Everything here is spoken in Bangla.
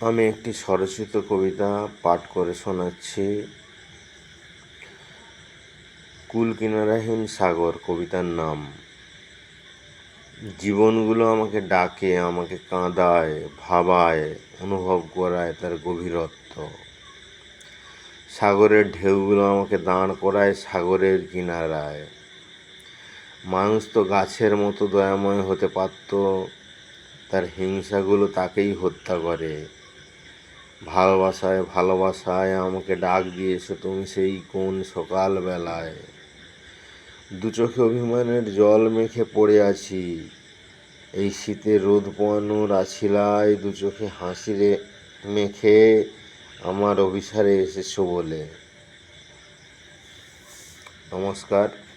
আমি একটি স্বরচিত কবিতা পাঠ করে শোনাচ্ছি। কুল কিনারাহীন সাগর, কবিতার নাম। জীবনগুলো আমাকে ডাকে, আমাকে কাঁদায়, ভাবায়, অনুভব করায় তার গভীরত্ব। সাগরের ঢেউগুলো আমাকে দাঁড় করায় সাগরের কিনারায়। মানুষ তো গাছের মতো দয়াময় হতে পারত, তার হিংসাগুলো তাকেই হত্যা করে। ভালোবাসায় ভালোবাসায় আমাকে ডাক দিয়েছ, তুমি সেই কোন সকালবেলায়? দু চোখে অভিমানের জল মেখে পড়ে আছি। এই শীতে রোদ পোয়ানোর আছিলায় দু চোখে হাসি রে, মেখে আমার অভিসারে এসেছ বলে। নমস্কার।